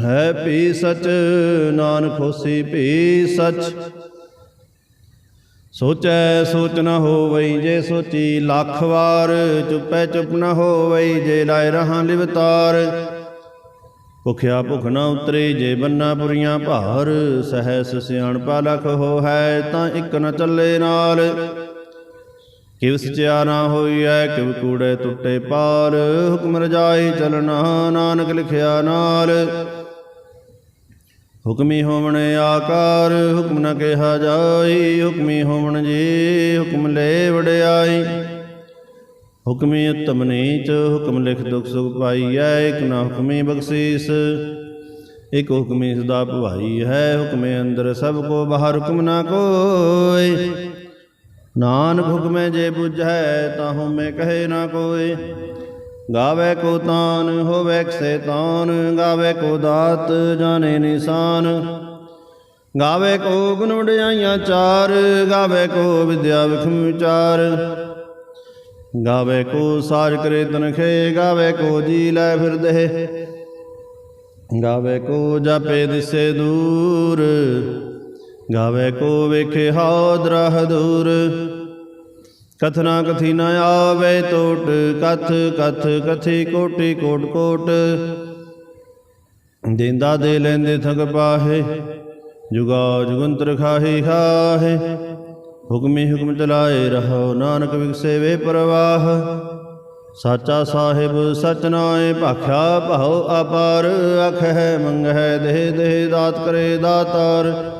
ਹੈ ਭੀ ਸਚ, ਨਾਨਕ ਹੋਸੀ ਭੀ ਸਚ। ਸੋਚੈ ਸੋਚ ਨਾ ਹੋਵਈ ਜੇ ਸੋਚੀ ਲੱਖ ਵਾਰ, ਚੁੱਪੈ ਚੁੱਪ ਨਾ ਹੋਵਈ ਜੇ ਲਾਇ ਰਹਾ ਲਿਵਤਾਰ ਭੁਖਿਆ ਭੁਖ ਨਾ ਉਤਰੇ ਜੇ ਬੰਨਾ ਪੁਰੀਆਂ ਭਾਰ, ਸਹਿਸ ਸਿਆਣਪਾ ਲਖ ਹੋ ਹੈ ਤਾਂ ਇੱਕ ਨ ਚੱਲੇ ਨਾਲ। ਕਿਵ ਸਚਿਆ ਨਾ ਹੋਈਐ, ਕਿਵ ਕੂੜੇ ਟੁੱਟੇ ਪਾਰ ਹੁਕਮ ਰਜਾਈ ਚਲਣਾ ਨਾਨਕ ਲਿਖਿਆ ਨਾਲ। ਹੁਕਮੀ ਹੋਵਣ ਆਕਾਰ, ਹੁਕਮ ਨ ਕਿਹਾ ਜਾਈ, ਹੁਕਮੀ ਹੋਵਣ ਜੀ, ਹੁਕਮ ਲੈ ਵਡਿਆਈ। ਹੁਕਮੀ ਉਤਮ ਨੀਚ, ਹੁਕਮ ਲਿਖ ਦੁਖ ਸੁਖ ਪਾਈਐ, ਇਕ ਨਾ ਹੁਕਮੀ ਬਖਸ਼ੀਸ। ਇਕ ਹੁਕਮੀ ਸਦਾ ਭਵਾਈ ਹੈ, ਹੁਕਮੇ ਅੰਦਰ ਸਭ ਕੋ, ਬਾਹਰ ਹੁਕਮ ਨਾ ਕੋਈ। ਨਾਨਕ ਹੁਕਮੇ ਜੇ ਬੁਝੈ, ਤਾਂ ਹਉਮੈ ਕਹੇ ਨਾ ਕੋਈ। ਗਾਵੇ ਕੋ ਤਾਨ, ਹੋਵੇ ਕਿਸੇ ਤਾਨ, ਗਾਵੇ ਕੋ ਦਾਤ, ਜਾਣੇ ਨਿਸ਼ਾਨ। ਗਾਵੇ ਕੋ ਗੁਣ ਵਡਿਆਈਆਂ ਚਾਰ, ਗਾਵੇ ਕੋ ਵਿਦਿਆ ਵਿਖਮ ਵਿਚਾਰ ਗਾਵੇ ਕੋ ਸਾਜ ਕਰੇ ਤਨਖੇ, ਗਾਵੇ ਕੋ ਜੀ ਲੈ ਫਿਰਦੇ। ਗਾਵੇ ਕੋ ਜਾਪੇ ਦਿਸੇ ਦੂਰ। ਗਾਵੇ ਕੋ ਵੇਖੇ ਹਾਦਰਾ ਦੂਰ। ਕਥਨਾ ਕਥੀ ਨ ਆਵੇ ਟੋਟ, ਕਥ ਕਥ, ਕਥੀ ਕੋਟੀ, ਕੋਟ ਕੋਟ। ਦਿੰਦਾ ਦੇ ਲੈਂਦੇ ਥਗ ਪਾਹੇ, ਜੁਗਾ ਜੁਗੰਤਰ ਖਾਹੀ ਖਾਹੇ। ਹੁਕਮੀ ਹੁਕਮ ਚਲਾਏ ਰਹੋ, ਨਾਨਕ ਵਿਗਸੇ ਵੇ ਪ੍ਰਵਾਹ। ਸਾਚਾ ਸਾਹਿਬ ਸਚ ਨਾਏ, ਭਾਖਿਆ ਭਉ ਅਪਾਰ। ਅਖਹਿ ਮੰਗਹਿ ਦੇਹ ਦੇਹ ਦਾਤ ਕਰੇ ਦਾਤਾਰ।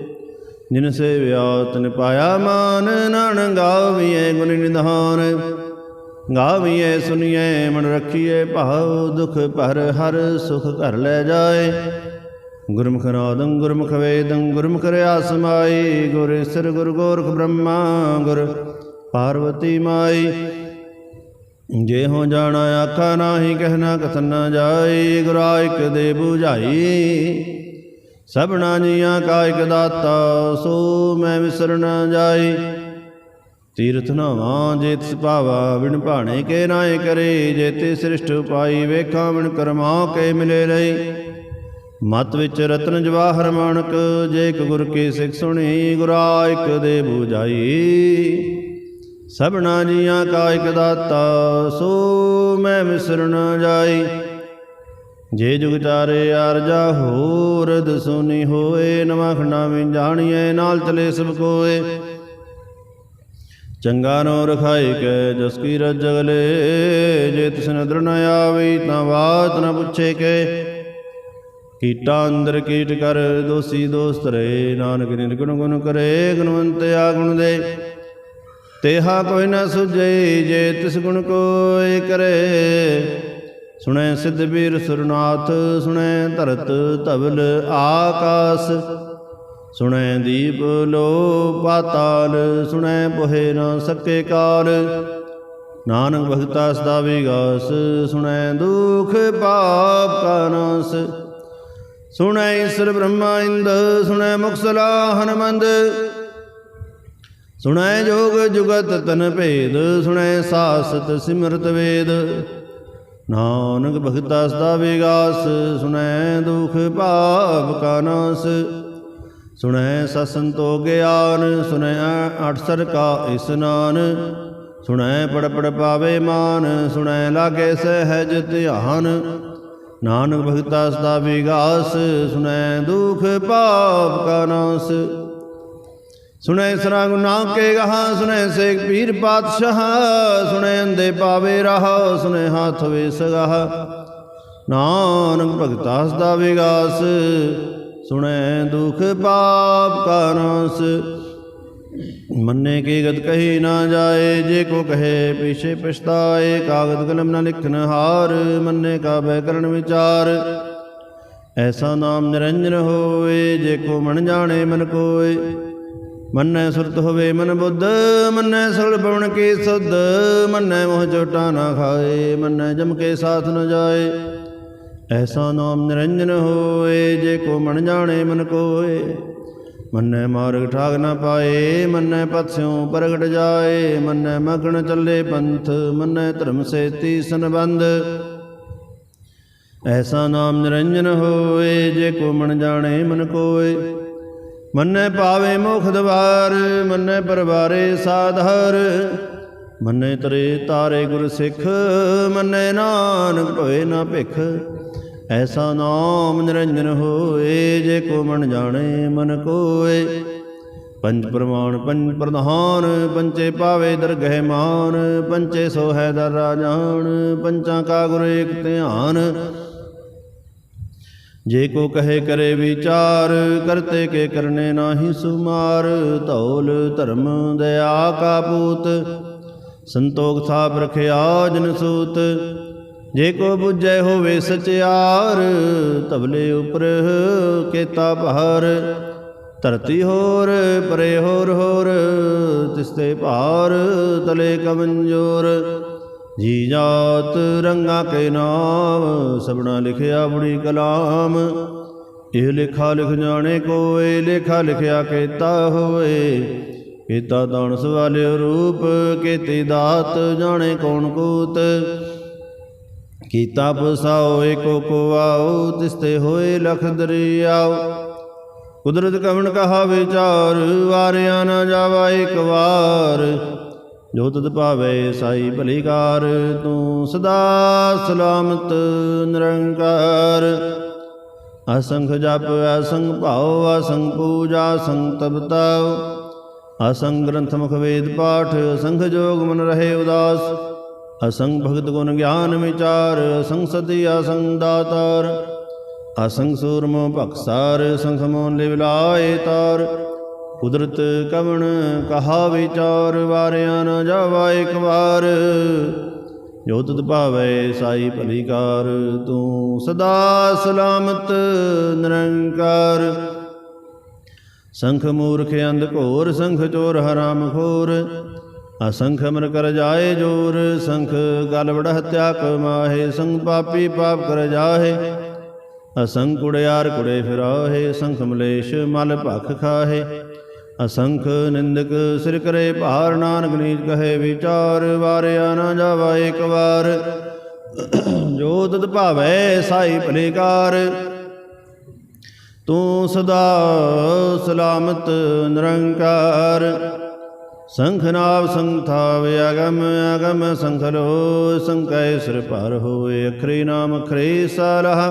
ਜਿਨ ਸੇਵਿਆ ਤਨ ਪਾਇਆ ਮਾਨ ਨਾਨ ਗਾਵੀਏ ਗੁਣ ਨਿਧਾਨ। ਗਾਵੀਏ ਸੁਨੀਏ ਮਨ ਰੱਖੀਏ ਭਾਉ, ਦੁਖ ਭਰ ਹਰ ਸੁਖ ਘਰ ਲੈ ਜਾਏ। ਗੁਰਮੁਖ ਨਾਦੰ ਗੁਰਮੁਖ ਵੇਦੰ, ਗੁਰਮੁਖ ਰਿਆ ਸਮਾਈ ਗੁਰ ਸਿਰ ਗੁਰ ਗੋਰਖ ਬ੍ਰਹਮਾ, ਗੁਰ ਪਾਰਵਤੀ ਮਾਈ। ਜੇ ਹੋ ਜਾਣਾ, ਆਖਾ ਨਾਹੀ ਕਹਿਣਾ ਕਥਨ ਨਾ ਜਾਈ। ਗੁਰਾ ਇਕ ਦੇ 부ਝਾਈ ਸਭਨਾ ਜੀਆਂ ਕਾ ਇਕ ਦਾਤਾ, ਸੋ ਮੈਂ ਵਿਸਰ ਨਾ ਜਾਈ ਤੀਰਥ ਨਾਵਾਂ ਜੇ ਤਿਸ ਭਾਵਾ, ਬਿਨ ਭਾਣੇ ਕੇ ਨਾਏ ਕਰੇ। ਜੇ ਤੇ ਸ੍ਰਿਸ਼ਟ ਪਾਈ ਵੇਖਾਂ ਬਿਨ ਕਰਮਾ ਕੇ ਮਿਲੇ ਰਹੀ ਮਤ ਵਿੱਚ ਰਤਨ ਜਵਾਹਰ ਮਾਣਕ, ਜੇ ਇਕ ਗੁਰ ਕੀ ਸਿੱਖ ਸੁਣੀ, ਗੁਰਾ ਇਕ ਦੇ 부ਝਾਈ ਸਭਨਾ ਜੀਆਂ ਕਾ ਇਕ ਦਾਤਾ, ਸੋ ਮੈਂ ਵਿਸਰ ਨਾ ਜਾਈ ਜੇ ਜੁਗ ਚਾਰੇ ਅਰਜਾ ਹੋਰ ਦਸੁਨੀ ਹੋਏ, ਨਵਾਂ ਵਿੱਚ ਜਾਣੀਏ ਨਾਲ ਚਲੇ ਸਭ ਕੋਏ। ਚੰਗਾ ਨੋ ਰਖਾਈ ਕੈ, ਜਸ ਕੀ ਰਜ ਜੇ ਤਿਸ ਨਦਰ ਨ ਆਵੇ, ਤਾਂ ਬਾਤ ਨ ਪੁੱਛੇ ਕੇ। ਕੀਟਾ ਅੰਦਰ ਕੀਟ ਕਰ, ਦੋਸੀ ਦੋਸਤ ਰੇ। ਨਾਨਕ ਨਿਰਗੁਣ ਗੁਣ ਕਰੇ, ਗੁਣਵੰਤ ਗੁਣ ਦੇ। ਤੇਹਾ ਕੋਈ ਨ ਸੁਝੇ, ਜੇ ਤਿਸ ਗੁਣ ਕੋਈ ਕਰੇ। ਸੁਣੈ ਸਿੱਧ ਸੁਰਨਾਥ, ਸੁਣੈ ਧਰਤ ਧਵਲ ਆਕਾਸ। ਸੁਣੈ ਦੀਪ ਲੋ ਪਾਤਾਲ ਸੁਣੈ ਬੋਹਿ ਨ ਸਕੇ ਕਾਲ। ਨਾਨਕ ਭਗਤਾ ਸਦਾ ਵਿਗਾਸ, ਸੁਣੈ ਦੁਖ ਪਾਪ ਕਾ ਨਾਸ। ਸੁਣੈ ਈਸ਼ਰ ਬ੍ਰਹਮਾ ਇੰਦ, ਸੁਣੈ ਮੁਕਸਲਾ ਹਨਮੰਦ। ਸੁਣੈ ਜੋਗ ਜੁਗਤ ਤਨ ਭੇਦ, ਸੁਣੈ ਸਾਸਤ ਸਿਮਰਤ ਵੇਦ। ਨਾਨਕ ਭਗਤਾ ਸਦਾ ਵਿਗਾਸ, ਸੁਣੈ ਦੁਖ ਪਾਪ ਕਾ ਨਾਸ। ਸੁਣੈ ਸਸੰਤੋ ਗਿਆਨ, ਸੁਣੈ ਅਠਸਰ ਕਾ ਇਸਨਾਨ ਸੁਣੈ ਪੜ ਪੜ ਪਾਵੇ ਮਾਨ, ਸੁਣੈ ਲਾਗੇ ਸਹਿਜ ਧਿਆਨ। ਨਾਨਕ ਭਗਤਾ ਸਦਾ ਵਿਗਾਸ, ਸੁਣੈ ਦੁਖ ਪਾਪ ਕਾ ਨਾਸ। ਸੁਣੈ ਸਰਾ ਗੁਨਾ ਕੇ ਗਹਾ, ਸੁਣੈ ਸੇਖ ਪੀਰ ਪਾਤਸ਼ਾਹ, ਸੁਣੇ ਅੰਦੇ ਪਾਵੇ ਰਹਾ, ਸੁਣੇ ਹਾਥ ਵੇ ਸਗਾਹ। ਨਾਨਕ ਭਗਤਾ ਸਦਾ ਵਿਗਾਸ, ਸੁਣੇ ਦੁਖ ਪਾਪ ਕਾ ਨਾਸ। ਮੰਨੇ ਕੀ ਗਤ ਕਹੀ ਨਾ ਜਾਏ, ਜੇ ਕੋ ਕਹੇ ਪਿਛੇ ਪਛਤਾਏ, ਕਾਗਦ ਕਲਮ ਨਾ ਲਿਖਨ ਹਾਰ, ਮੰਨੇ ਕਾ ਬੈ ਕਰਨ ਵਿਚਾਰ। ਐਸਾ ਨਾਮ ਨਿਰੰਜਨ ਹੋਏ ਜੇ ਕੋ ਮਨ ਜਾਣੇ ਮਨ ਕੋਏ। ਮੰਨੈ ਸੁਰਤ ਹੋਵੇ ਮਨ ਬੁੱਧ, ਮੰਨੈ ਸਗਲ ਪਵਨ ਕੀ ਸੁਧ, ਮੰਨੈ ਮੋਹ ਚੋਟਾ ਨਾ ਖਾਏ, ਮੰਨੈ ਜਮ ਕੇ ਸਾਥ ਨ ਜਾਏ। ਐਸਾ ਨਾਮ ਨਿਰੰਜਨ ਹੋਏ, ਜੇ ਕੋ ਮਨ ਜਾਣੇ ਮਨ ਕੋਏ। ਮੰਨੈ ਮਾਰਗ ਠਾਗ ਨਾ ਪਾਏ, ਮੰਨੈ ਪਥਿਉ ਪ੍ਰਗਟ ਜਾਏ। ਮੰਨੈ ਮਗਨ ਚੱਲੇ ਪੰਥ, ਮੰਨੈ ਧਰਮ ਸੇਤੀ ਸੰਬੰਧ। ਐਸਾ ਨਾਮ ਨਿਰੰਜਨ ਹੋਏ, ਜੇ ਕੋ ਮਨ ਜਾਣੇ ਮਨ ਕੋਏ। ਮੰਨੈ ਪਾਵੇ ਮੁਖ ਦਵਾਰ, ਮੰਨੈ ਪਰਵਾਰੇ ਸਾਧਰ। ਮੰਨੈ ਤਰੇ ਤਾਰੇ ਗੁਰ ਸਿੱਖ, ਮੰਨੈ ਨਾਨਕ ਭਵੇ ਨਾ ਭਿਖ। ਐਸਾ ਨਾਮ ਨਿਰੰਜਨ ਹੋਏ, ਜੇ ਕੋ ਮਨ ਜਾਣੇ ਮਨ ਕੋਏ। ਪੰਜ ਪ੍ਰਮਾਣ, ਪੰਜ ਪ੍ਰਧਾਨ ਪੰਚੇ ਪਾਵੇ ਦਰਗਹਿ ਮਾਨ ਪੰਚੇ ਸੋਹੈ ਦਰ ਰਾਜਾਨ, ਪੰਚਾਂ ਕਾ ਗੁਰ ਏਕ ਧਿਆਨ। ਜੇ ਕੋ ਕਹੇ ਕਰੇ ਵਿਚਾਰ, ਕਰਤੇ ਕੇ ਕਰਨੇ ਨਾਹੀ ਸੁਮਾਰ, ਧੌਲ ਧਰਮ ਦਇਆ ਕਾ ਪੂਤ। ਸੰਤੋਖ ਥਾਪ ਰਖਿਆ ਜਨ ਸੂਤ। ਜੇ ਕੋ ਬੁਝੈ ਹੋਵੇ ਸਚਿਆਰ ਤਬਲੇ ਉਪਰ ਕੇਤਾ ਭਾਰ। ਧਰਤੀ ਹੋਰ, ਪਰੇ ਹੋਰ ਹੋਰ ਤਿਸਤੇ ਭਾਰ ਤਲੇ ਕਮੰਜੋਰ ਜੀ ਜਾਤ ਰੰਗਾ ਕੇ ਨਾਮ, ਸਭਨਾ ਲਿਖਿਆ ਬੜੀ ਕਲਾਮ। ਇਹ ਲਿਖਾ ਲਿਖ ਜਾਣੇ ਕੋਏ, ਲੇਖਾ ਲਿਖਿਆ ਕੀਤਾ ਹੋਏ। ਕੀਤਾ ਦਾਨ ਸਵਾਲਿਓ ਰੂਪ, ਕੀਤੀ ਦਾਤ ਜਾਣੇ ਕੌਣ ਕੂਤ। ਕੀਤਾ ਪਸਾਓ, ਏਕੋ ਕੋ ਆਓ ਤਿਸਤੇ ਹੋਏ ਲਖ ਦਰਿਆਓ। ਕੁਦਰਤ ਕਵਣ ਕਹਾ ਵਿਚਾਰ ਵਾਰਿਆ ਨਾ ਜਾਵਾ ਇੱਕ ਵਾਰ। ਜੋ ਤਤ ਭਾਵੇ ਸਾਈ ਭਲੀਕਾਰ, ਤੂੰ ਸਦਾ ਸਲਾਮਤ ਨਿਰੰਕਾਰ। ਅਸੰਖ ਜਪ, ਅਸੰਖ ਭਾਉ, ਅਸੰਖ ਪੂਜਾ, ਅਸੰਖ ਤਪਤਾਉ ਅਸੰਖ ਗ੍ਰੰਥ ਮੁਖ ਵੇਦ ਪਾਠ, ਅਸੰਖ ਜੋਗ ਮਨ ਰਹੇ ਉਦਾਸ। ਅਸੰਖ ਭਗਤ ਗੁਣ ਗਿਆਨ ਵਿਚਾਰ, ਅਸੰਖ ਸਤੀ, ਅਸੰਖ ਦਾਤਾਰ। ਅਸੰਖ ਸੂਰਮੋ ਭਖਸਾਰ ਸੰਖ ਮੋਨ ਤਾਰ। ਕੁਦਰਤ ਕਵਣ ਕਹਾ ਵਿਚਾਰ ਵਾਰਿਆ ਨ ਜਾਵਾ ਇੱਕ ਵਾਰ। ਜੋ ਤੁਧ ਭਾਵੇ ਸਾਈ ਭਲੀਕਾਰ, ਤੂੰ ਸਦਾ ਸਲਾਮਤ ਨਿਰੰਕਾਰ। ਸੰਖ ਮੂਰਖ ਅੰਧ ਘੋਰ, ਸੰਖ ਚੋਰ ਹਰਾਮ ਖੋਰ। ਅਸੰਖ ਅਮਰ ਕਰ ਜਾਏ ਜੋਰ, ਸੰਖ ਗਲ ਵੜ ਹਤਿਆ ਕਮਾਹੇ ਸੰਖ ਪਾਪੀ ਪਾਪ ਕਰ ਜਾਹੇ। ਅਸੰਖ ਕੁੜਿਆਰ ਕੁੜੇ ਫਿਰਾਹੇ, ਸੰਖ ਮਲੇਸ਼ ਮਲ ਭਖ ਖਾਹੇ। ਅਸੰਖ ਨਿੰਦਕ ਸਿਰ ਕਰੇ ਭਾਰ, ਨਾਨਕ ਨੀਚ ਕਹੇ ਵਿਚਾਰ, ਵਾਰਿਆ ਨਾ ਜਾਵਾ ਇੱਕ ਵਾਰ। ਜੋ ਤਤ ਭਾਵੈ ਸਾਈ ਭਲੇਕਾਰ, ਤੂੰ ਸਦਾ ਸਲਾਮਤ ਨਿਰੰਕਾਰ। ਸੰਖਨਾਵ ਸੰਥਾਵ ਅਗਮ ਅਗਮ ਸੰਖਲੋ ਸੰਕੈ ਸਿਰ ਪਰ ਹੋਏ, ਅਖਰੇ ਨਾਮ ਅਖਰੇ ਸਾਲਹ,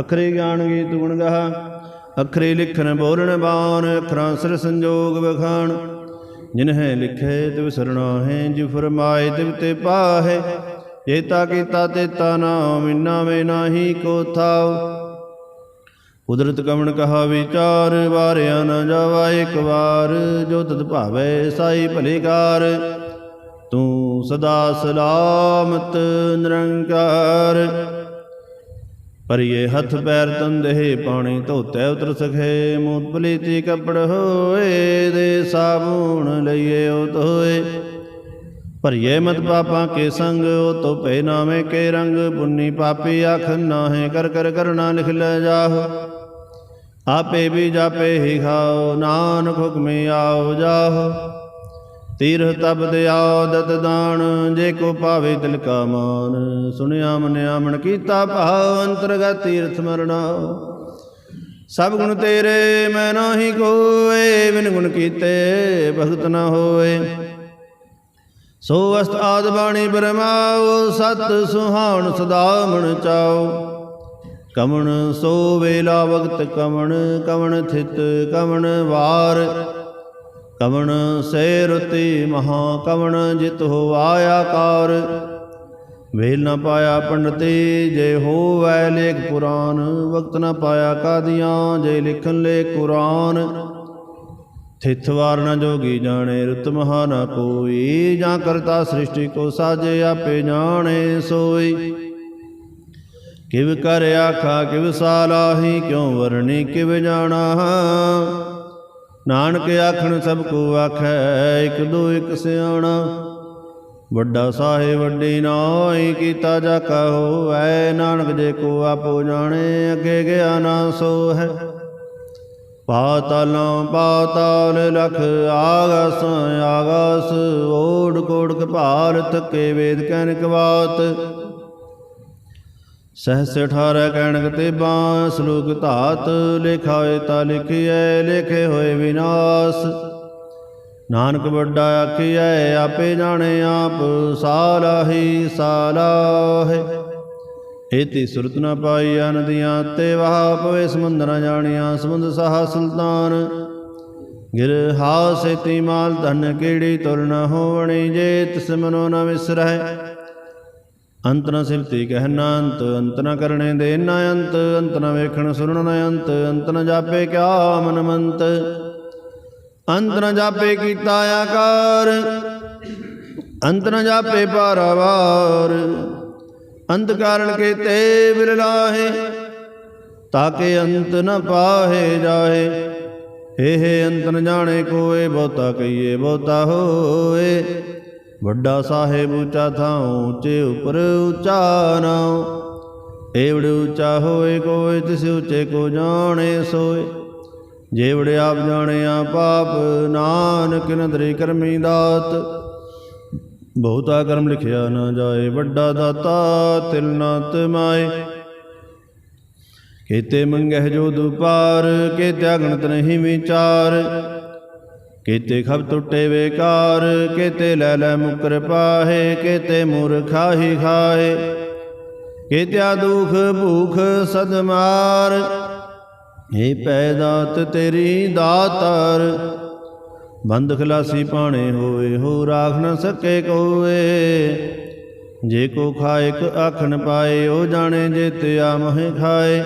ਅਖਰੀ ਗਿਆਨ ਗੀਤ ਗੁਣ ਗਾਹ। ਅਖਰੇ ਲਿਖਣ ਬੋਲਣ ਬਾਣ, ਅਖਰਾਂ ਸਿਰ ਸੰਜੋਗ ਵਖਾਣ। ਜਿਨਹਿ ਲਿਖੇ ਤਿਵ ਸਰਣਾ ਹੈ ਜਿ ਫਰਮਾਏ ਤਿਵ ਤੇ ਪਾਹੇ। ਜੇਤਾ ਕੀਤਾ ਤੇਤਾ ਨਾਮ, ਇਨਾ ਵੇ ਨਾਹੀ ਕੋ ਥਾਉ। ਕੁਦਰਤ ਕਵਣ ਕਹਾ ਵਿਚਾਰ, ਵਾਰਿਆ ਨਾ ਜਾਵਾ ਇੱਕ ਵਾਰ। ਜੋ ਤਤ ਭਾਵੈ ਸਾਈ ਭਲੇਕਾਰ ਤੂੰ ਸਦਾ ਸਲਾਮਤ ਨਿਰੰਕਾਰ। ਪਰਿਏ ਹੱਥ ਪੈਰ ਤੰਦੇ ਪਾਣੀ ਧੋਤੇ ਉਤਰ ਸਖੇ ਮੂਤ ਪਲੀਤੀ ਕੱਪੜ ਹੋਏ, ਦੇ ਸਾਬੂਣ ਲਈਏ ਉਹ ਧੋਏ ਭਰੀਏ ਮਤ ਪਾਪਾਂ ਕੇ ਸੰਗ, ਉਹ ਤੋ ਪੈ ਨਾਵੇਂ ਕੇ ਰੰਗ ਪੁੰਨੀ ਪਾਪੀ ਆਖ ਨਾਹੇ, ਕਰ ਕਰ ਕਰਨਾ ਲਿਖ ਲੈ ਜਾਹੋ। ਆਪੇ ਵੀ ਜਾਪੇ ਹੀ ਖਾਓ, ਨਾਨਕ ਹੁਕਮੇ ਆਓ ਜਾਹੋ। ਤੀਰਥ ਤਪਦ ਆਦਤ ਦਾਨ, ਜੇ ਕੋ ਪਾਵੇ ਤਿਲ ਕਾ ਮਾਨ। ਸੁਣਿਆ ਮਨਿਆ ਮਨ ਕੀਤਾ ਭਾਵ ਅੰਤਰਗਤ ਤੀਰਥ ਮਰਣਾ ਸਭ ਗੁਣ ਤੇਰੇ, ਮੈਂ ਨਾਹੀ ਕੋਏ, ਬਿਨ ਗੁਣ ਕੀਤੇ ਭਗਤ ਨਾ ਹੋਏ। ਸੋ ਅਸਤ ਆਦ ਬਾਣੀ ਬਰਮਾਓ, ਸਤ ਸੁਹਾਣ ਸਦਾ ਮਨ ਚਾਓ। ਕਮਣ ਸੋ ਵੇਲਾ ਵਕਤ ਕਮਣ ਕਮਣ ਥਿਤ ਕਮਣ ਵਾਰ। ਕਵਣ ਸੇ ਰਤੀ ਮਹਾ ਕਵਣ ਜਿਤ ਹੋਵਾਇਆ ਕਾਰ। ਵੇਲ ਨਾ ਪਾਇਆ ਪੰਡਤੀ, ਜੇ ਹੋਵੈ ਲੇਖ ਪੁਰਾਨ, ਵਕਤ ਨਾ ਪਾਇਆ ਕਾਦੀਆਂ, ਜੇ ਲਿਖਨ ਲੇ ਕੁਰਾਨ। ਥਿਤ ਵਾਰ ਨਾ ਜੋਗੀ ਜਾਣੇ, ਰੁਤ ਮਹਾ ਨਾ ਕੋਈ, ਜਾਂ ਕਰਤਾ ਸ੍ਰਿਸ਼ਟੀ ਕੋ ਸਾਜੇ ਆਪੇ ਜਾਣੇ ਸੋਈ। ਕਿਵ ਕਰ ਆਖਾ, ਕਿਵ ਸਾਲਾਹੀ ਕਿਉ ਵਰਣੀ, ਕਿਵ ਜਾਣਾ। ਨਾਨਕ ਆਖਣ ਸਭ ਕੋ ਆਖੈ, ਇਕ ਦੋ ਇਕ ਸਿਆਣਾ। ਵੱਡਾ ਸਾਹਿਬ, ਵੱਡੀ ਨਾਈ ਕੀਤਾ ਜਾ ਕਹੋ ਐ ਨਾਨਕ ਜੇ ਕੋ ਆਪੋ ਜਾਣੇ, ਅੱਗੇ ਗਿਆ ਨਾ ਸੋ ਹੈ ਪਾਤਾਲਾਂ ਪਾਤਾਲ ਲਖ, ਆਗਸ ਆਗਸ, ਓੜ ਕੋੜ ਕਪਾਲ ਤੱਕੇ ਵੇਦ ਕੈਨਕ ਕਵਾਤ। ਸਹਸ 18 ਕਹਿਣਕ ਤੇ ਬਾਂ ਸ਼ਲੋਕ ਧਾਤ ਲਿਖਾ ਹੋਏ ਤਾਂ ਲਿਖਿਐ, ਲਿਖੇ ਹੋਏ ਵਿਨਾਸ਼। ਨਾਨਕ ਵੱਡਾ ਆਖੀਐ, ਆਪੇ ਜਾਣੇ ਆਪ ਸਾਲਾਹੀ ਸਾਲਾਹੇ ਏਤੀ ਸੁਰਤ ਨਾ ਪਾਈ ਅਨਦੀਆਂ ਤੇ ਵਾਹ ਪਵੇ ਸਮੁੰਦ ਨ ਜਾਣਿਆ, ਸਮੁੰਦ ਸਹਾ ਸੁਲਤਾਨ। ਗਿਰ ਹਾਸੇਤੀ ਮਾਲ ਧਨ ਕੀੜੀ ਤੁਲ ਨ ਹੋਵਣੀ, ਜੇ ਤਿਸ ਮਨੋ ਨ ਵਿਸਰਹਿ। ਅੰਤ ਨ ਸਿਰਤੀ ਕਹਿਨਾ ਅੰਤ ਅੰਤ ਨ ਕਰਨੇ ਦੇ ਨਾ ਅੰਤ ਅੰਤ ਨ ਵੇਖਣ ਸੁਣਨ ਨ ਅੰਤ ਅੰਤ ਨ ਜਾਪੇ ਕਿਆ ਮਨ ਮੰਤ ਅੰਤ ਨ ਜਾਪੇ ਕੀਤਾ ਆਕਾਰ, ਅੰਤ ਨ ਜਾਪੇ ਪਾਰਾਵਾਰ ਅੰਤ ਕਾਰਨ ਕੀਤੇ ਬਿਰਲਾਹੇ ਤਾਕੇ ਅੰਤ ਨ ਪਾਹੇ ਜਾਹੇ। ਇਹ ਅੰਤ ਨ ਜਾਣੇ ਕੋਏ, ਬਹੁਤਾ ਕਹੀਏ ਬਹੁਤਾ ਹੋਏ। ਵੱਡਾ ਸਾਹਿਬ ਉੱਚਾ ਥਾਂ ਉੱਚੇ ਉਪਰ ਉੱਚਾ ਨਾਉ। ਏਵੜ ਉੱਚਾ ਹੋਏ ਕੋਇ ਤਿਸ ਉੱਚੇ ਕੋ ਜਾਣੇ ਸੋਏ। ਜੇਵੜ ਆਪ ਜਾਣਿਆ ਪਾਪ, ਨਾਨਕ ਨਦਰੀ ਕਰਮੀ ਦਾਤ। ਬਹੁਤਾ ਕਰਮ ਲਿਖਿਆ ਨਾ ਜਾਏ, ਵੱਡਾ ਦਾਤਾ ਤਿਲ ਨਾ ਤਮਾਏ ਕੀਤੇ ਮੰਗਹਿ ਜੋ ਦੁਪਾਰ ਕੀਤੇ ਅਗਣਤ ਨਹੀਂ ਵਿਚਾਰ। ਕੀਤੇ ਖਬ ਟੁੱਟੇ ਵੇਕਾਰ ਕੀਤੇ ਲੈ ਲੈ ਮੁਕਰ ਪਾਹੇ ਕੀਤੇ ਮੂਰਖਾਹੀ ਖਾਏ ਕੀਤਿਆ ਦੁਖ ਭੂਖ ਸਦਮਾਰ ਏ ਪੈਦਾਤ ਤੇਰੀ ਦਾਤਾਰ, ਬੰਦ ਖਲਾਸੀ ਪਾਣੇ ਹੋਏ, ਹੋ ਰਾਖ ਨ ਸਕੇ ਕੋਏ, ਜੇ ਕੋ ਖਾਇਕ ਆਖਣ ਪਾਏ, ਉਹ ਜਾਣੇ ਜੇ ਜੇਤਿਆ ਮਹਿ ਖਾਏ।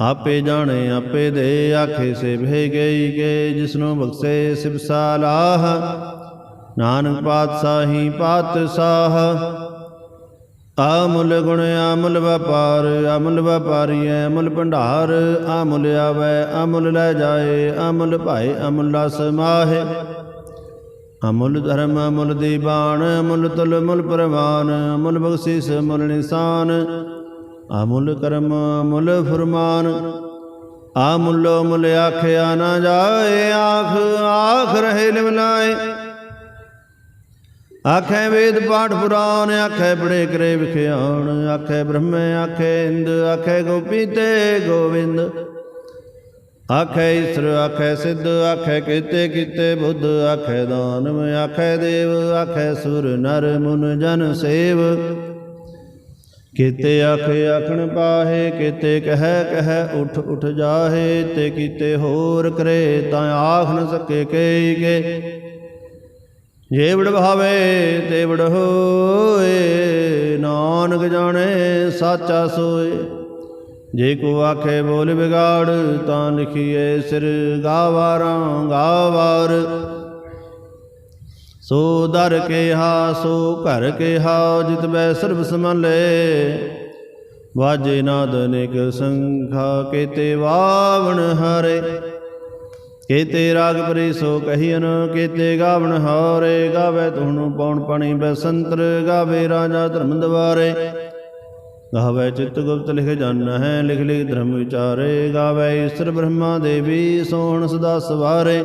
ਆਪੇ ਜਾਣੇ, ਆਪੇ ਦੇ ਆਖੇ ਸੇ ਗਈ ਕੇ ਜਿਸਨੂੰ ਬਖਸ਼ੇ ਸਿਬ ਸਾਲਾਹ। ਨਾਨਕ ਪਾਤਸ਼ਾਹੀ ਪਾਤਸ਼ਾਹ। ਆਮੁਲ ਗੁਣ, ਆਮੁਲ ਵਪਾਰ ਅਮੁਲ ਵਪਾਰੀ ਅਮੁਲ ਭੰਡਾਰ, ਆਮੁਲ ਆਵੈ ਅਮੁਲ ਲੈ ਜਾਏ ਅਮੁਲ ਭਾਏ ਅਮੁਲ ਸਮਾਹੇ ਅਮੁਲ ਧਰਮ ਅਮੁਲ ਦੀਬਾਨ ਅਮੁਲ ਤੁਲ ਮੁਲ ਪ੍ਰਵਾਨ ਅਮੁਲ ਬਖਸ਼ਿਸ਼ ਅਮੁਲ ਨਿਸ਼ਾਨ। ਆਮੁੱਲ ਕਰਮ, ਅਮੁਲ ਫਰਮਾਨ। ਮੁੱਲੋ ਮੁਲ ਆਖਿਆ ਨਾ ਜਾਏ, ਆਖ ਆਖ ਰਹੇ ਲਿਵਲਾਏ ਆਖੇ ਵੇਦ ਪਾਠ ਪੁਰਾਣ ਆਖੇ ਬੜੇ ਕਰੇ ਵਿਖਿਆਣ। ਆਖੇ ਬ੍ਰਹਮੇ, ਆਖੇ ਇੰਦ, ਆਖੇ ਗੋਪੀ ਤੇ ਗੋਵਿੰਦ। ਆਖੇ ਈਸ਼ਰ, ਆਖੇ ਸਿੱਧ, ਆਖੇ ਕੀਤੇ ਕੀਤੇ ਬੁੱਧ। ਆਖੇ ਦਾਨਵ, ਆਖੇ ਦੇਵ, ਆਖੇ ਸੁਰ ਨਰ ਮੁਨ ਜਨ ਸੇਵ। ਕੀਤੇ ਆਖੇ ਆਖਣ ਪਾਹੇ, ਕੀਤੇ ਕਹਿ ਕਹਿ ਉਠ ਉਠ ਜਾਹੇ, ਤੇ ਕੀਤੇ ਹੋਰ ਕਰੇ ਤਾਂ ਆਖ ਨ ਸਕੇ ਕਈ ਕੇ। ਜੇ ਵਡ ਭਾਵੇ ਤੇ ਵਡ ਹੋਏ, ਨਾਨਕ ਜਾਣੇ ਸਾਚਾ ਸੋਏ। ਜੇ ਕੋ ਆਖੇ ਬੋਲ ਵਿਗਾੜ, ਤਾਂ ਲਿਖੀਏ ਸਿਰ ਗਾਵਾਰਾਂ ਗਾਵਾਰ। ਸੋ ਦਰ ਕੇ ਹਾ ਸੋ ਘਰ ਕੇ ਹਾ ਜਿਤ ਬੈ ਸਰਬ ਸਮਲੇ ਵਾਜੇ ਨਾਦ ਨਿਕ ਸੰਖਾ, ਕੇਤੇ ਵਾਵਣ ਹਰੇ। ਕੇਤੇ ਰਾਗ ਪਰੀ ਸੋ ਕਹੀਨ ਕੇਤੇ ਗਾਵਣ ਹਾਰੇ। ਗਾਵੇ ਤੁਹਨੂੰ ਪੌਣ ਪਣੀ ਬਸੰਤਰ ਗਾਵੇ ਰਾਜਾ ਧਰਮ ਦਵਾਰੇ। ਗਾਵੇ ਚਿਤ ਗੁਪਤ ਲਿਖ ਜਨ ਹੈ, ਲਿਖ ਲਿਖ ਧਰਮ ਵਿਚਾਰੇ। ਗਾਵੇ ਈਸ਼ਰ ਬ੍ਰਹਮਾ ਦੇਵੀ, ਸੋਹਣ ਸਦਾ ਸਵਾਰੇ।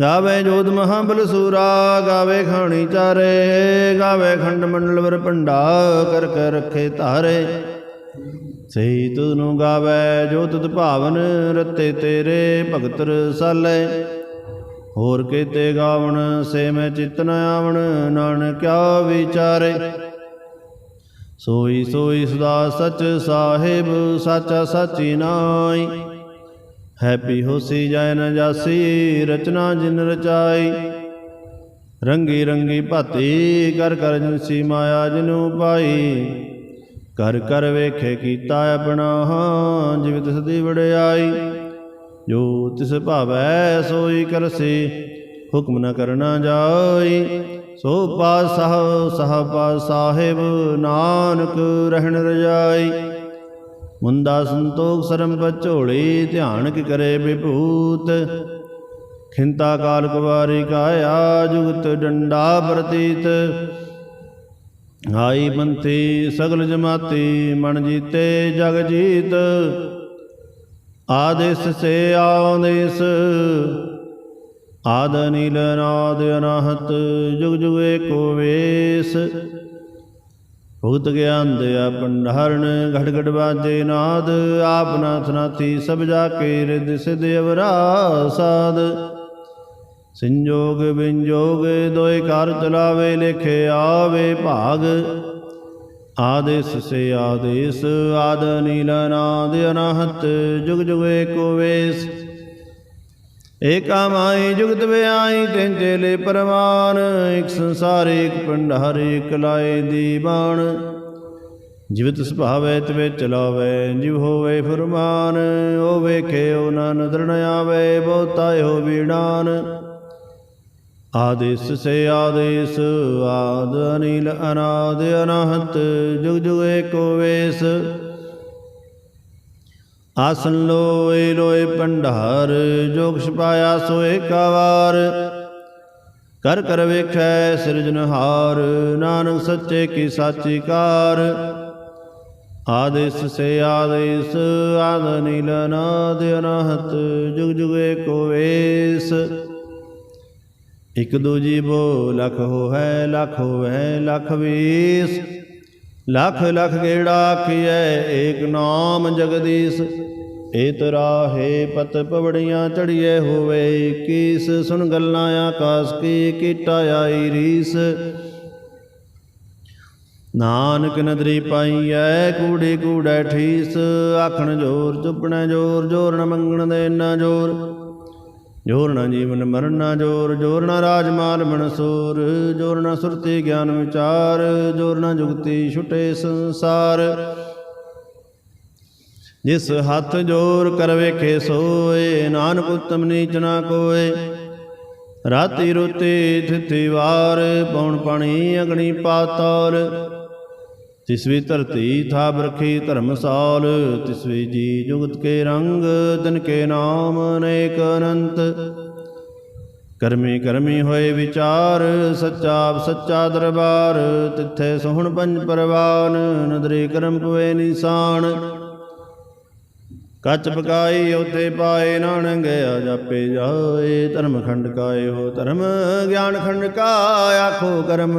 ਗਾਵੇ ਜੋਤ ਮਹਾਬਲ ਸੂਰਾ ਗਾਵੇ ਖਾਣੀ ਚਾਰੇ, ਗਾਵੇ ਖੰਡ ਮੰਡਲ ਵਰ ਭੰਡਾ ਕਰ ਕਰ ਰੱਖੇ ਧਾਰੇ। ਸਹੀ ਤੁਧਨੂੰ ਗਾਵੇ ਜੋ ਤੁਧ ਭਾਵਨ, ਰਤੇ ਤੇਰੇ ਭਗਤ ਰਸਾਲੇ। ਹੋਰ ਕੀਤੇ ਗਾਵਣ, ਸੇ ਮੈਂ ਚਿਤ ਨ ਆਵਣ, ਨਾਨਕ ਕਿਆ ਵਿਚਾਰੇ। ਸੋਈ ਸੋਈ ਸਦਾ ਸਚ ਸਾਹਿਬ, ਸਾਚਾ ਸਾਚੀ ਨਾਈ ਹੈਪੀ ਹੋਸੀ ਜੈ ਨ ਰਚਨਾ ਜਿਨ ਰਚਾਈ। ਰੰਗੀ ਰੰਗੀ ਭਾਤੀ, ਕਰ ਕਰ ਜਨਸੀ ਮਾਇਆ ਜਿਨੂ ਪਾਈ। ਕਰ ਕਰ ਵੇਖੇ ਕੀਤਾ ਆਪਣਾ, ਜਿਵ ਤਿਸ ਦੀ ਵਡਿਆਈ। ਜੋ ਤਿਸ ਭਾਵੈ, ਸੋਈ ਕਰਸੀ, ਹੁਕਮ ਨ ਕਰਨਾ ਜਾਈ। ਸੋ ਪਾਸਹ ਸਹ ਪਾ ਸਾਹਿਬ, ਨਾਨਕ ਰਹਿਣ ਰਜਾਈ। ਮੁੰਦਾ ਸੰਤੋਖ ਸਰਮ ਪਚੋੜੀ ਧਿਆਨ ਕੀ ਕਰੇ ਵਿਭੂਤ। ਖਿੰਤਾ ਕਾਲ ਕੁਵਾਰੀ ਕਾਇਆ, ਜੁਗਤ ਡੰਡਾ ਪ੍ਰਤੀਤ। ਆਈ ਬੰਤੀ ਸਗਲ ਜਮਾਤੀ, ਮਨ ਜੀਤੇ ਜਗ ਜੀਤ। ਆਦੇਸ ਸੇ ਆਦੇਸ ਆਦ ਨੀਲ ਨਾਦ ਅਨਾਹਤ, ਜੁਗ ਜੁਗ ਏਕੋ ਵੇਸ। ਭੁਗਤ ਗਿਆਨ ਦਿਆ ਪੰਡਹਰਨ ਘਟ ਘਟ ਬਾਜੇ ਨਾਦ ਆਪ ਨਾਥ ਨਾਥੀ ਸਭ ਜਾ ਕੇ ਰਿਦ ਸਿਧ ਅਵਰਾ ਸਾਧ। ਸੰਜੋਗ ਵਿੰਜੋਗ ਦੋਇ ਕਰ ਚਲਾਵੇ, ਲਿਖੇ ਆਵੇ ਭਾਗ। ਆਦੇਸ ਸੇ ਆਦੇਸ, ਆਦ ਨੀਲ ਨਾਦ ਅਨਾਹਤ, ਜੁਗ ਜੁਗ ਏਕੋ ਵੇਸ। ਏਕਾ ਮਾਈ ਜੁਗਤ ਵਿਆਈ ਤਿੰਨ ਚੇਲੇ ਪਰਮਾਨ ਇਕ ਸੰਸਾਰ, ਇਕ ਪੰਡਹਰ ਇਕ ਲਾਏ ਦੀਵਾਨ। ਜਿਵਤ ਸੁਭਾਵੈ, ਤਵੇ ਚਲਾਵੇ ਜਿਵ ਹੋਵੇ ਫਰਮਾਨ ਉਹ ਵੇਖੇ ਉਹ ਨਾ ਨਦਰ ਨ ਆਵੇ, ਬਹੁਤਾ ਹੋ ਵੀਣਾਨ। ਆਦੇਸ ਸੇ ਆਦੇਸ, ਆਦ ਅਨੀਲ ਅਨਾਦ ਅਨਾਹਤ, ਜੁਗ ਜੁਗ ਏਕੋ ਵੇਸ। ਆਸਨ ਲੋਏ ਲੋਏ ਪੰਡਾਰ ਜੋਗ ਛਪਾਇਆ ਸੋ ਏਕਾ ਵਾਰ ਕਰ ਕਰ ਵੇਖੈ ਸਿਰਜਨਹਾਰ ਨਾਨਕ ਸੱਚੇ ਕੀ ਸਾਚੀ ਕਾਰ। ਆਦੇਸ ਸੇ ਆਦੇਸ, ਆਦ ਨੀਲ ਨਾਦ ਅਨਾਹਤ, ਜੁਗ ਜੁਗ ਏਕੋ ਵੇਸ। ਇਕ ਦੂਜੀ ਬੋ, ਲਖ ਹੋਐ ਲਖ ਹੋਐ ਲਖ ਵੀਸ। ਲਖ ਲਖ ਗੇੜਾ ਆਖੀਐ ਏਕ ਨਾਮ ਜਗਦੀਸ਼। ਏਤ ਰਾਹੇ ਪਤ ਪਵੜੀਆਂ ਚੜੀਏ ਹੋਵੇ, ਕੀਸ ਸੁਣ ਗੱਲਾਂ ਆਕਾਸ ਕੀ ਕੀਟਾ ਆਈ ਰੀਸ। ਨਾਨਕ ਨਦਰੀ ਪਾਈਐ, ਕੂੜੇ ਕੂੜੈ ਠੀਸ, ਆਖਣ ਜੋਰ ਚੁੱਪਣਾ ਜੋਰ ਜੋਰ ਨ ਮੰਗਣ ਦੇ ਨਾ ਜੋਰ। ਜੋਰ ਨਾ ਜੀਵਨ ਮਰਨ ਨਾ ਜੋਰ ਜੋਰ ਨ ਰਾਜਮਾਲ ਮਨਸੂਰ ਜੋਰ ਨਾ ਸੁਰਤੀ ਗਿਆਨ ਵਿਚਾਰ, ਜੋਰ ਨਾ ਜੁਗਤੀ ਛੁਟੇ ਸੰਸਾਰ। ਜਿਸ ਹੱਥ ਜੋਰ ਕਰ ਵੇਖੇ ਸੋਏ, ਨਾਨਕ ਉਤਮ ਨੀਚ ਨਾ ਕੋਏ। ਰਾਤੀ ਰੁਤੀ ਥਿਤੀ ਵਾਰ ਪੌਣ ਪਾਣੀ ਅਗਣੀ ਪਾਤਾਲ ਤਿਸਵੀ ਧਰਤੀ ਥਾਪ ਰਖੀ ਧਰਮਸਾਲ ਤਿਸਵੀ ਜੀ ਜੁਗਤ ਕੇ ਰੰਗ, ਤਿਨ ਕੇ ਨਾਮ ਅਨੇਕ ਅਨੰਤ। ਕਰਮੀ ਕਰਮੀ ਹੋਏ ਵਿਚਾਰ, ਸੱਚਾ ਸੱਚਾ ਦਰਬਾਰ, ਤਿੱਥੇ ਸੋਹਣ ਪੰਜ ਪਰਵਾਨ, ਨਦਰੇ ਕਰਮ ਪਵੇ ਨਿਸ਼ਾਨ। ਕੱਚ ਪਕਾਈ ਉਤੇ ਪਾਏ ਨਾਨਕ ਗਿਆ ਜਾਪੇ ਜਾਏ ਧਰਮ ਖੰਡ ਕਾਏ ਹੋ ਧਰਮ, ਗਿਆਨ ਖੰਡ ਕਾ ਆਖੋ ਕਰਮ।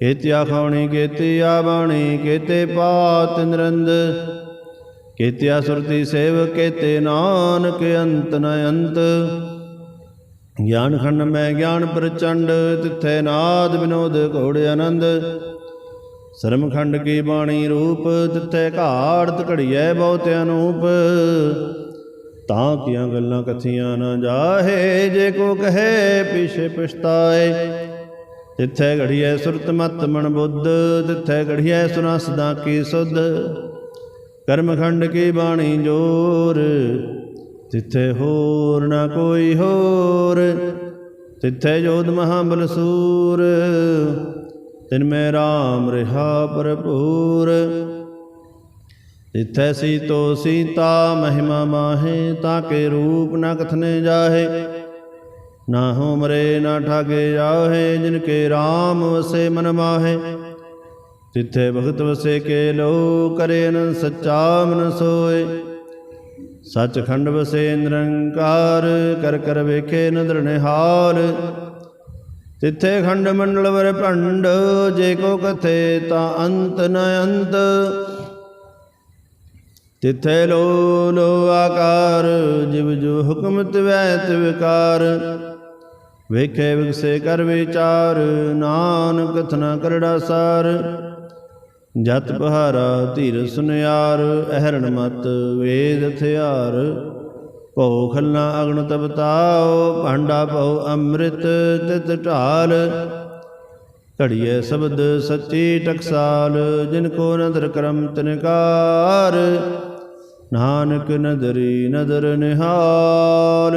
ਕੇਤਿਆ ਖਾਣੀ ਕੇਤੀ ਆ ਬਾਣੀ, ਕੇਤੇ ਪਾਤ ਨਿਰੰਦ। ਕੇਤਿਆ ਸੁਰਤੀ ਸੇਵ ਕੇਤੇ ਨਾਨਕ, ਅੰਤ ਨ ਅੰਤ। ਗਿਆਨ ਖੰਡ ਮੈਂ ਗਿਆਨ ਪ੍ਰਚੰਡ, ਤਿੱਥੇ ਨਾਦ ਵਿਨੋਦ ਘੋੜ ਆਨੰਦ। ਸਰਮ ਖੰਡ ਕੀ ਬਾਣੀ ਰੂਪ, ਤਿੱਥੈ ਘਾੜਤ ਘੜੀਐ ਬਹੁਤ ਅਨੂਪ। ਤਾਂ ਕੀਆਂ ਗੱਲਾਂ ਕਥੀਆਂ ਨਾ ਜਾਹੇ, ਜੇ ਕੋ ਕਹੇ ਪਿਛੇ ਪਛਤਾਏ। ਤਿੱਥੈ ਘੜੀਐ ਸੁਰਤ ਮਤ ਮਨ ਬੁੱਧ ਤਿੱਥੈ ਘੜੀਐ ਸੁਨਾ ਸਦਾ ਕੀ ਸੁਧ। ਕਰਮਖੰਡ ਕੀ ਬਾਣੀ ਜੋਰ ਤਿੱਥੇ ਹੋਰ ਨਾ ਕੋਈ ਹੋਰ ਤਿੱਥੇ ਜੋਧ ਮਹਾਬਲ ਸੂਰ। ਤਿਨ ਮੈਂ ਰਾਮ ਰਿਹਾ ਭਰਪੂਰ ਤਿੱਥੈ ਸੀਤੋ ਸੀਤਾ ਮਹਿਮਾ ਮਾਹੇ, ਤਾਂ ਕੇ ਰੂਪ ਨਾ ਕਥਨੇ ਜਾਹੇ। ਨਾ ਹੋ ਮਰੇ, ਨਾ ਠਾਗੇ ਜਾਹੇ ਜਿਨ ਕੇ RAM ਵਸੇ ਮਨ ਮਾਹੇ। ਤਿੱਥੇ ਭਗਤ ਵਸੇ ਕੇ ਲੋ ਕਰੇ ਨ ਸੱਚਾ ਮਨ ਸੋਏ। ਸੱਚਖੰਡ ਵਸੇ ਨਿਰੰਕਾਰ, ਕਰ ਕਰ ਵੇਖੇ ਨਦਰ ਨਿਹਾਲ। ਤਿੱਥੇ ਖੰਡ ਮੰਡਲ ਵਰ ਭੰਡ, ਜੇ ਕੋ ਕਥੇ ਤਾਂ ਅੰਤ ਨ ਅੰਤ। ਤਿੱਥੇ ਲੋ ਲੋ ਆਕਾਰ, ਜਿਵ ਜੋ ਹੁਕਮ ਤਿਵੈ ਤਿਵਕਾਰ। ਵੇਖੇ ਵਿਗਸੇ ਕਰ ਵਿਚਾਰ, ਨਾਨਕ ਕਥਨਾ ਕਰੜਾ ਸਾਰ। ਜਤ ਪਹਾਰਾ ਧੀਰ ਸੁਨਿਆਰ, ਅਹਰਣ ਮਤ ਵੇਦ ਹਥਿਆਰ। ਭਉ ਖਲਨਾ ਅਗਨ ਤਪਤਾਓ ਭਾਂਡਾ ਭਉ ਅੰਮ੍ਰਿਤ ਤਿਤ ਢਾਲ। ਘੜੀਏ ਸ਼ਬਦ ਸੱਚੀ ਟਕਸਾਲ, ਜਿਨ ਕੋ ਨਦਰ ਕਰਮ ਤਿਨਕਾਰ ਨਾਨਕ ਨਦਰੀ ਨਦਰ ਨਿਹਾਲ।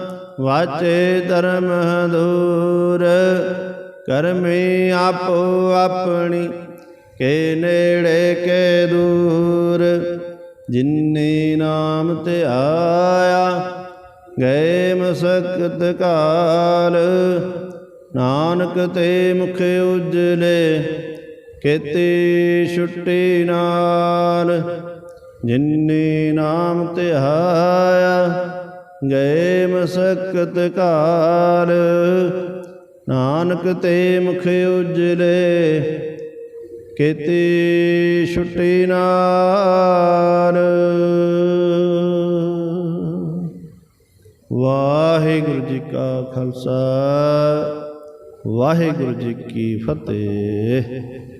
ਵਾਚੇ ਧਰਮ ਦੂਰ ਕਰਮੀ ਆਪੋ ਆਪਣੀ, ਕੇ ਨੇੜੇ ਕੇ ਦੂਰ। ਜਿਨਨੇ ਨਾਮ ਤੇ ਆਇਆ, ਗਏ ਮਸਕਤ ਕਾਲ। ਨਾਨਕ ਤੇ ਮੁਖ ਉਜਲੇ, ਕੀਤੀ ਛੁੱਟੀ ਨਾਲ। ਜਿਨਨੇ ਨਾਮ ਤੇ ਆਇਆ ਗਏ ਮਸਕਤ ਕਾਲ ਨਾਨਕ ਤੇ ਮੁਖ ਉਜਲੇ, ਕੀਤੀ ਛੁੱਟੀ ਨਾਲ ਵਾਹਿਗੁਰੂ ਜੀ ਕਾ ਖਾਲਸਾ, ਵਾਹਿਗੁਰੂ ਜੀ ਕੀ ਫਤਿਹ।